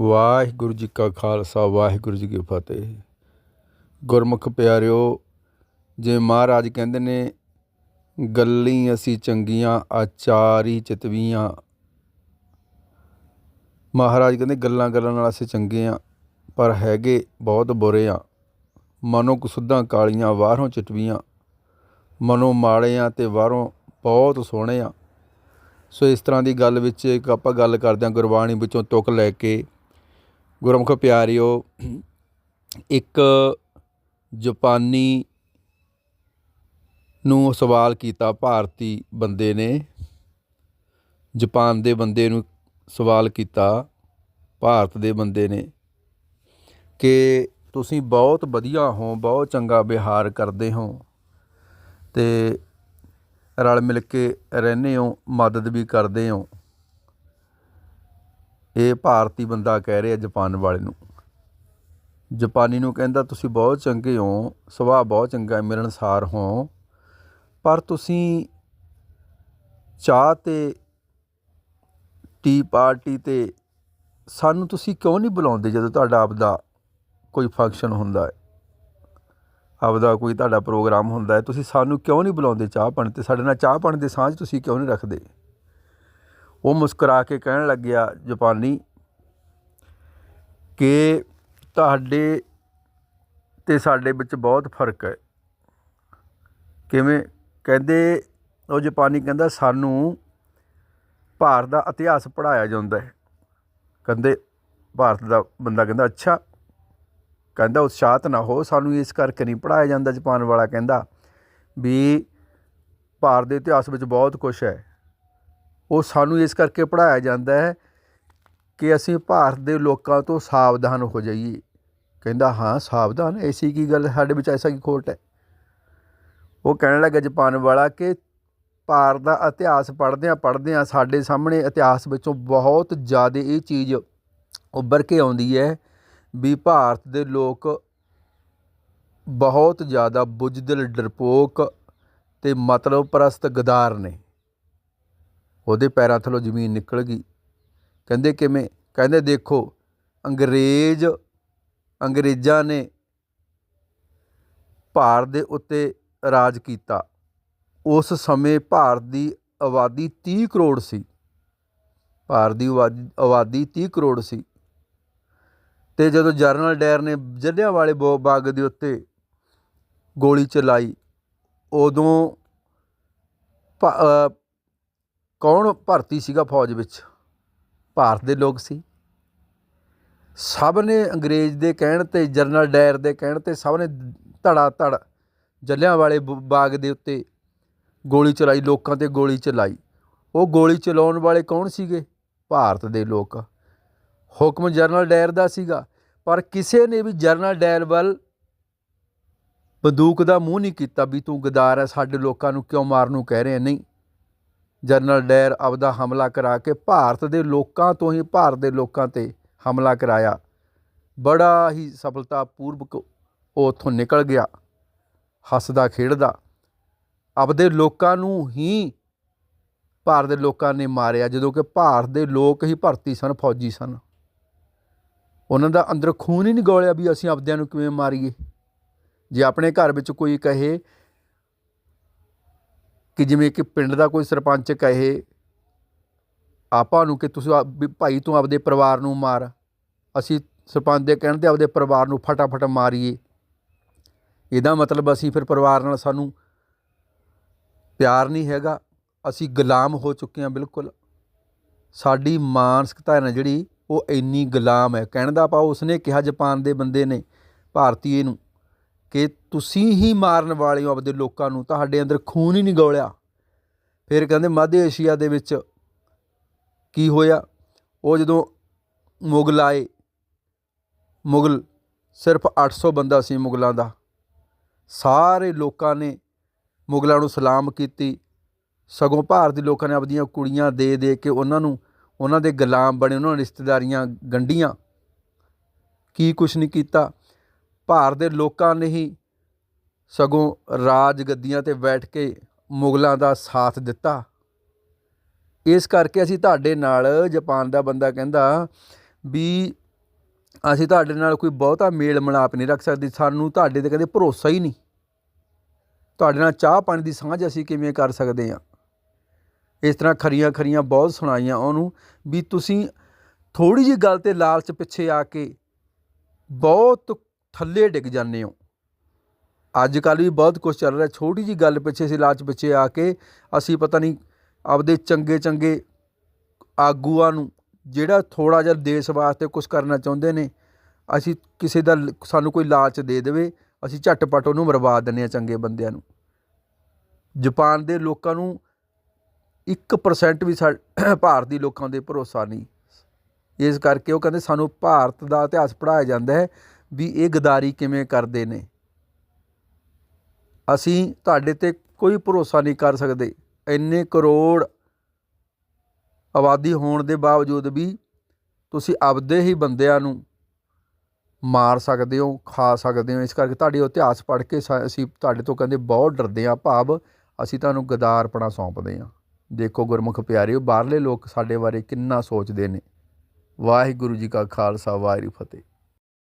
ਵਾਹਿਗੁਰੂ ਜੀ ਕਾ ਖਾਲਸਾ, ਵਾਹਿਗੁਰੂ ਜੀ ਕੀ ਫਤਿਹ। ਗੁਰਮੁਖ ਪਿਆਰਿਓ, ਜੇ ਮਹਾਰਾਜ ਕਹਿੰਦੇ ਨੇ, ਗੱਲੀ ਅਸੀਂ ਚੰਗੀਆਂ, ਆਚਾਰੀ ਚਿਤਵੀਆਂ ਮਹਾਰਾਜ ਕਹਿੰਦੇ, ਗੱਲਾਂ ਗੱਲਾਂ ਨਾਲ ਅਸੀਂ ਚੰਗੇ ਆ, ਪਰ ਹੈਗੇ ਬਹੁਤ ਬੁਰੇ ਆ। ਮਨੋਂ ਕੁਸੁੱਧਾਂ ਕਾਲੀਆਂ, ਬਾਹਰੋਂ ਚਿਤਵੀਆਂ ਮਨੋਂ ਮਾੜੇ ਆ ਤੇ ਬਾਹਰੋਂ ਬਹੁਤ ਸੋਹਣੇ ਆ। ਸੋ ਇਸ ਤਰ੍ਹਾਂ ਦੀ ਗੱਲ ਵਿੱਚ ਇੱਕ ਆਪਾਂ ਗੱਲ ਕਰਦੇ ਹਾਂ, ਗੁਰਬਾਣੀ ਵਿੱਚੋਂ ਤੁਕ ਲੈ ਕੇ। ਗੁਰਮੁਖ ਪਿਆਰਿਓ, ਇੱਕ ਜਾਪਾਨੀ ਨੂੰ ਸਵਾਲ ਕੀਤਾ ਭਾਰਤੀ ਬੰਦੇ ਨੇ, ਜਾਪਾਨ ਦੇ ਬੰਦੇ ਨੂੰ ਸਵਾਲ ਕੀਤਾ ਭਾਰਤ ਦੇ ਬੰਦੇ ਨੇ ਕਿ ਤੁਸੀਂ ਬਹੁਤ ਵਧੀਆ ਹੋ, ਬਹੁਤ ਚੰਗਾ ਵਿਹਾਰ ਕਰਦੇ ਹੋ ਤੇ ਰਲ ਮਿਲ ਕੇ ਰਹਿੰਦੇ ਹੋ, ਮਦਦ ਵੀ ਕਰਦੇ ਹੋ। ਇਹ ਭਾਰਤੀ ਬੰਦਾ ਕਹਿ ਰਿਹਾ ਜਾਪਾਨ ਵਾਲੇ ਨੂੰ। ਜਾਪਾਨੀ ਨੂੰ ਕਹਿੰਦਾ, ਤੁਸੀਂ ਬਹੁਤ ਚੰਗੇ ਹੋ, ਸੁਭਾਅ ਬਹੁਤ ਚੰਗਾ ਮਿਲਣਸਾਰ ਹੋ, ਪਰ ਤੁਸੀਂ ਚਾਹ ਤੇ ਟੀ ਪਾਰਟੀ ਤੇ ਸਾਨੂੰ ਤੁਸੀਂ ਕਿਉਂ ਨਹੀਂ ਬੁਲਾਉਂਦੇ ਜਦੋਂ ਤੁਹਾਡਾ ਆਪਦਾ ਕੋਈ ਫੰਕਸ਼ਨ ਹੁੰਦਾ ਹੈ? ਆਪਦਾ ਕੋਈ ਤੁਹਾਡਾ ਪ੍ਰੋਗਰਾਮ ਹੁੰਦਾ ਹੈ, ਤੁਸੀਂ ਸਾਨੂੰ ਕਿਉਂ ਨਹੀਂ ਬੁਲਾਉਂਦੇ ਚਾਹ ਪਾਣੀ ਤੇ? ਸਾਡੇ ਨਾਲ ਚਾਹ ਪਾਣੀ ਦੇ ਸਾਂਝ ਤੁਸੀਂ ਕਿਉਂ ਨਹੀਂ ਰੱਖਦੇ? ਉਹ ਮੁਸਕਰਾ ਕੇ ਕਹਿਣ ਲੱਗਿਆ ਜਾਪਾਨੀ ਕਿ ਤੁਹਾਡੇ ਤੇ ਸਾਡੇ ਵਿੱਚ ਬਹੁਤ ਫ਼ਰਕ ਹੈ। ਕਿਵੇਂ? ਕਹਿੰਦੇ, ਉਹ ਜਾਪਾਨੀ ਕਹਿੰਦਾ, ਸਾਨੂੰ ਭਾਰਤ ਦਾ ਇਤਿਹਾਸ ਪੜਾਇਆ ਜਾਂਦਾ ਹੈ। ਕਹਿੰਦੇ, ਭਾਰਤ ਦਾ ਬੰਦਾ ਕਹਿੰਦਾ, ਅੱਛਾ। ਕਹਿੰਦਾ ਉਤਸ਼ਾਹਤ ਨਾ ਹੋ, ਸਾਨੂੰ ਇਸ ਕਰਕੇ ਨਹੀਂ ਪੜਾਇਆ ਜਾਂਦਾ ਜਾਪਾਨ ਵਾਲਾ ਕਹਿੰਦਾ ਵੀ ਭਾਰਤ ਦੇ ਇਤਿਹਾਸ ਵਿੱਚ ਬਹੁਤ ਕੁਝ ਹੈ। ਉਹ ਸਾਨੂੰ ਇਸ ਕਰਕੇ ਪੜਾਇਆ ਜਾਂਦਾ ਹੈ ਕਿ ਅਸੀਂ ਭਾਰਤ ਦੇ ਲੋਕਾਂ ਤੋਂ ਸਾਵਧਾਨ ਹੋ ਜਾਈਏ। ਕਹਿੰਦਾ, ਹਾਂ, ਸਾਵਧਾਨ, ਐਸੀ ਕੀ ਗੱਲ ਸਾਡੇ ਵਿੱਚ ਐਸਾ ਕੀ ਖੋਟ ਹੈ? ਉਹ ਕਹਿਣ ਲੱਗਾ, ਜਾਪਾਨ ਵਾਲਾ, ਕਿ ਭਾਰਤ ਦਾ ਇਤਿਹਾਸ ਪੜ੍ਹਦੇ ਆ ਪੜ੍ਹਦੇ ਆ ਸਾਡੇ ਸਾਹਮਣੇ ਇਤਿਹਾਸ ਵਿੱਚੋਂ ਬਹੁਤ ਜ਼ਿਆਦਾ ਇਹ ਚੀਜ਼ ਉੱਭਰ ਕੇ ਆਉਂਦੀ ਹੈ ਵੀ ਭਾਰਤ ਦੇ ਲੋਕ ਬਹੁਤ ਜ਼ਿਆਦਾ ਬੁਜਦਿਲ ਡਰਪੋਕ ਤੇ ਮਤਲਬ ਪ੍ਰਸਤ ਗਦਾਰ ਨੇ। ਉਹਦੇ ਪੈਰਾਂ ਥੱਲੋਂ ਜ਼ਮੀਨ ਨਿਕਲ ਗਈ। ਕਹਿੰਦੇ ਕਿਵੇਂ? ਕਹਿੰਦੇ ਦੇਖੋ, ਅੰਗਰੇਜ਼, ਅੰਗਰੇਜ਼ਾਂ ਨੇ ਭਾਰਤ ਦੇ ਉੱਤੇ ਰਾਜ ਕੀਤਾ। ਉਸ ਸਮੇਂ ਭਾਰਤ ਦੀ ਆਬਾਦੀ 30 ਕਰੋੜ ਸੀ। ਭਾਰਤ ਦੀ ਆਬਾਦੀ ਆਬਾਦੀ 30 ਕਰੋੜ ਸੀ। ਤੇ ਜਦੋਂ ਜਰਨਲ ਡਾਇਰ ਨੇ ਜੱਲਿਆਂ ਵਾਲੇ ਬਾਗ ਦੇ ਉੱਤੇ ਗੋਲੀ ਚਲਾਈ, ਉਦੋਂ ਕੌਣ ਭਰਤੀ ਸੀਗਾ ਫੌਜ ਵਿੱਚ? ਭਾਰਤ ਦੇ ਲੋਕ ਸੀ। ਸਭ ਨੇ ਅੰਗਰੇਜ਼ ਦੇ ਕਹਿਣ ਤੇ ਜਨਰਲ ਡਾਇਰ ਦੇ ਕਹਿਣ ਤੇ ਸਭ ਨੇ ਧੜਾ ਧੜ ਜੱਲਿਆਂ ਵਾਲੇ ਬਾਗ ਦੇ ਉੱਤੇ ਗੋਲੀ ਚਲਾਈ, ਲੋਕਾਂ ਤੇ ਗੋਲੀ ਚਲਾਈ। ਉਹ ਗੋਲੀ ਚਲਾਉਣ ਵਾਲੇ ਕੌਣ ਸੀਗੇ? ਭਾਰਤ ਦੇ ਲੋਕ। ਹੁਕਮ ਜਨਰਲ ਡਾਇਰ ਦਾ ਸੀਗਾ। ਪਰ ਕਿਸੇ ਨੇ ਵੀ ਜਨਰਲ ਡਾਇਰ ਵੱਲ ਬੰਦੂਕ ਦਾ ਮੂੰਹ ਨਹੀਂ ਕੀਤਾ ਵੀ ਤੂੰ ਗਦਾਰ ਹੈ ਸਾਡੇ ਲੋਕਾਂ ਨੂੰ ਕਿਉਂ ਮਾਰਨ ਨੂੰ ਕਹਿ ਰਿਹਾ? ਨਹੀਂ। ਜਨਰਲ ਡੈਰ ਆਪਦਾ ਹਮਲਾ ਕਰਾ ਕੇ ਭਾਰਤ ਦੇ ਲੋਕਾਂ ਤੋਂ ਹੀ, ਭਾਰਤ ਦੇ ਲੋਕਾਂ ਤੇ ਹਮਲਾ ਕਰਾਇਆ। ਬੜਾ ਹੀ ਸਫਲਤਾ ਪੂਰਵਕ ਉਹ ਉੱਥੋਂ ਨਿਕਲ ਗਿਆ, ਹੱਸਦਾ ਖੇਡਦਾ। ਆਪਦੇ ਲੋਕਾਂ ਨੂੰ ਹੀ ਭਾਰਤ ਦੇ ਲੋਕਾਂ ਨੇ ਮਾਰਿਆ, ਜਦੋਂ ਕਿ ਭਾਰਤ ਦੇ ਲੋਕ ਹੀ ਭਰਤੀ ਸਨ, ਫੌਜੀ ਸਨ। ਉਹਨਾਂ ਦਾ ਅੰਦਰ ਖੂਨ ਹੀ ਨਹੀਂ ਗੋਲਿਆ ਵੀ ਅਸੀਂ ਆਪਦਿਆਂ ਨੂੰ ਕਿਵੇਂ ਮਾਰੀਏ। ਜੇ ਆਪਣੇ ਘਰ ਵਿੱਚ ਕੋਈ ਕਹੇ ਕਿ ਜਿਵੇਂ ਕਿ ਪਿੰਡ ਦਾ ਕੋਈ ਸਰਪੰਚ ਕਹੇ, ਆਪਾਂ ਨੂੰ ਕਿ ਤੁਸੀਂ ਵੀ ਭਾਈ ਤੂੰ ਆਪਦੇ ਪਰਿਵਾਰ ਨੂੰ ਮਾਰ। ਅਸੀਂ ਸਰਪੰਚ ਦੇ ਕਹਿਣ ਤੇ ਆਪਦੇ ਪਰਿਵਾਰ ਨੂੰ ਫਟਾਫਟ ਮਾਰੀਏ। ਇਹਦਾ ਮਤਲਬ ਅਸੀਂ ਫਿਰ ਪਰਿਵਾਰ ਨਾਲ ਸਾਨੂੰ ਪਿਆਰ ਨਹੀਂ ਹੈਗਾ। ਅਸੀਂ ਗੁਲਾਮ ਹੋ ਚੁੱਕੇ ਹਾਂ ਬਿਲਕੁਲ। ਸਾਡੀ ਮਾਨਸਿਕਤਾ ਹੈ ਨਾ ਜਿਹੜੀ, ਉਹ ਇੰਨੀ ਗੁਲਾਮ ਹੈ। ਕਹਿਣ ਦਾ ਪਾ ਉਸਨੇ ਕਿਹਾ, ਜਾਪਾਨ ਦੇ ਬੰਦੇ ਨੇ ਭਾਰਤੀਏ ਨੂੰ। ਕਿ ਤੁਸੀਂ ਹੀ ਮਾਰਨ ਵਾਲੇ ਹੋ ਆਪਦੇ ਲੋਕਾਂ ਨੂੰ, ਤੁਹਾਡੇ ਅੰਦਰ ਖੂਨ ਹੀ ਨਹੀਂ ਗੋਲਿਆ ਫਿਰ ਕਹਿੰਦੇ, ਮੱਧ ਏਸ਼ੀਆ ਦੇ ਵਿੱਚ ਕੀ ਹੋਇਆ? ਉਹ ਜਦੋਂ ਮੁਗਲ ਆਏ, ਮੁਗਲ ਸਿਰਫ 800 ਬੰਦਾ ਸੀ ਮੁਗਲਾਂ ਦਾ। ਸਾਰੇ ਲੋਕਾਂ ਨੇ ਮੁਗਲਾਂ ਨੂੰ ਸਲਾਮ ਕੀਤੀ। ਸਗੋਂ ਭਾਰਤੀ ਲੋਕਾਂ ਨੇ ਆਪਦੀਆਂ ਕੁੜੀਆਂ ਦੇ ਦੇ ਕੇ ਉਹਨਾਂ ਨੂੰ, ਉਹਨਾਂ ਦੇ ਗੁਲਾਮ ਬਣੇ, ਉਹਨਾਂ ਨੂੰ ਰਿਸ਼ਤੇਦਾਰੀਆਂ, ਗੰਢੀਆਂ। ਕੀ ਕੁਛ ਨਹੀਂ ਕੀਤਾ। ਭਾਰਤ ਦੇ ਲੋਕਾਂ ਨੇ ਹੀ ਸਗੋਂ ਰਾਜ ਗੱਦੀਆਂ ਤੇ ਬੈਠ ਕੇ ਮੁਗਲਾਂ ਦਾ ਸਾਥ ਦਿੱਤਾ। ਇਸ ਕਰਕੇ ਅਸੀਂ ਤੁਹਾਡੇ ਨਾਲ, ਜਾਪਾਨ ਦਾ ਬੰਦਾ ਕਹਿੰਦਾ ਵੀ ਅਸੀਂ ਤੁਹਾਡੇ ਨਾਲ ਕੋਈ ਬਹੁਤਾ ਮੇਲ ਮਿਲਾਪ ਨਹੀਂ ਰੱਖ ਸਕਦੇ, ਸਾਨੂੰ ਤੁਹਾਡੇ ਤੇ ਕਦੇ ਭਰੋਸਾ ਹੀ ਨਹੀਂ। ਤੁਹਾਡੇ ਨਾਲ ਚਾਹ ਪਾਣੀ ਦੀ ਸਾਂਝ ਅਸੀਂ ਕਿਵੇਂ ਕਰ ਸਕਦੇ ਹਾਂ? ਇਸ ਤਰ੍ਹਾਂ ਖਰੀਆਂ ਖਰੀਆਂ ਬਹੁਤ ਸੁਣਾਈਆਂ ਉਹਨੂੰ ਵੀ ਤੁਸੀਂ ਥੋੜੀ ਜਿਹੀ ਗੱਲ ਤੇ ਲਾਲਚ ਪਿੱਛੇ ਆ ਕੇ ਬਹੁਤ ਥੱਲੇ ਡਿੱਗ ਜਾਂਦੇ ਹੋ। ਅੱਜ ਕੱਲ੍ਹ ਵੀ ਬਹੁਤ ਕੁਝ ਚੱਲ ਰਿਹਾ। ਛੋਟੀ ਜਿਹੀ ਗੱਲ ਪਿੱਛੇ ਅਸੀਂ ਲਾਲਚ ਪਿੱਛੇ ਆ ਕੇ ਅਸੀਂ ਪਤਾ ਨਹੀਂ ਆਪਦੇ ਚੰਗੇ ਚੰਗੇ ਆਗੂਆਂ ਨੂੰ ਜਿਹੜਾ ਥੋੜਾ ਜਿਹਾ ਦੇਸ਼ ਵਾਸਤੇ ਕੁਝ ਕਰਨਾ ਚਾਹੁੰਦੇ ਨੇ, ਅਸੀਂ ਕਿਸੇ ਦਾ ਲ- ਸਾਨੂੰ ਕੋਈ ਲਾਲਚ ਦੇ ਦੇਵੇ, ਅਸੀਂ ਝਟਪਟ ਉਹਨੂੰ ਮਰਵਾ ਦਿੰਦੇ ਹਾਂ ਚੰਗੇ ਬੰਦਿਆਂ ਨੂੰ। ਜਾਪਾਨ ਦੇ ਲੋਕਾਂ ਨੂੰ 1% ਵੀ ਸਾ- ਭਾਰਤੀ ਲੋਕਾਂ ਦੇ ਭਰੋਸਾ ਨਹੀਂ। ਇਸ ਕਰਕੇ ਉਹ ਕਹਿੰਦੇ ਸਾਨੂੰ ਭਾਰਤ ਦਾ ਇਤਿਹਾਸ ਪੜ੍ਹਾਇਆ ਜਾਂਦਾ ਹੈ। ਵੀ ਇਹ ਗਦਾਰੀ ਕਿਵੇਂ ਕਰਦੇ ਨੇ? ਅਸੀਂ ਤੁਹਾਡੇ ਤੇ ਕੋਈ ਭਰੋਸਾ ਨਹੀਂ ਕਰ ਸਕਦੇ। ਇੰਨੇ ਕਰੋੜ ਆਬਾਦੀ ਹੋਣ ਦੇ ਬਾਵਜੂਦ ਵੀ ਤੁਸੀਂ ਆਪਦੇ ਹੀ ਬੰਦਿਆਂ ਨੂੰ ਮਾਰ ਸਕਦੇ ਹੋ, ਖਾ ਸਕਦੇ ਹੋ। ਇਸ ਕਰਕੇ ਤੁਹਾਡੇ ਇਤਿਹਾਸ ਪੜ੍ਹ ਕੇ ਸਾ- ਅਸੀਂ ਤੁਹਾਡੇ ਤੋਂ ਕਹਿੰਦੇ ਬਹੁਤ ਡਰਦੇ ਹਾਂ। ਭਾਵ ਅਸੀਂ ਤੁਹਾਨੂੰ ਗਦਾਰਪਣਾ ਸੌਂਪਦੇ ਹਾਂ। ਦੇਖੋ ਗੁਰਮੁਖ ਪਿਆਰਿਓ, ਬਾਹਰਲੇ ਲੋਕ ਸਾਡੇ ਬਾਰੇ ਕਿੰਨਾ ਸੋਚਦੇ ਨੇ। ਵਾਹਿਗੁਰੂ ਜੀ ਕਾ ਖਾਲਸਾ, ਵਾਹਿਗੁਰੂ ਫਤਿਹ।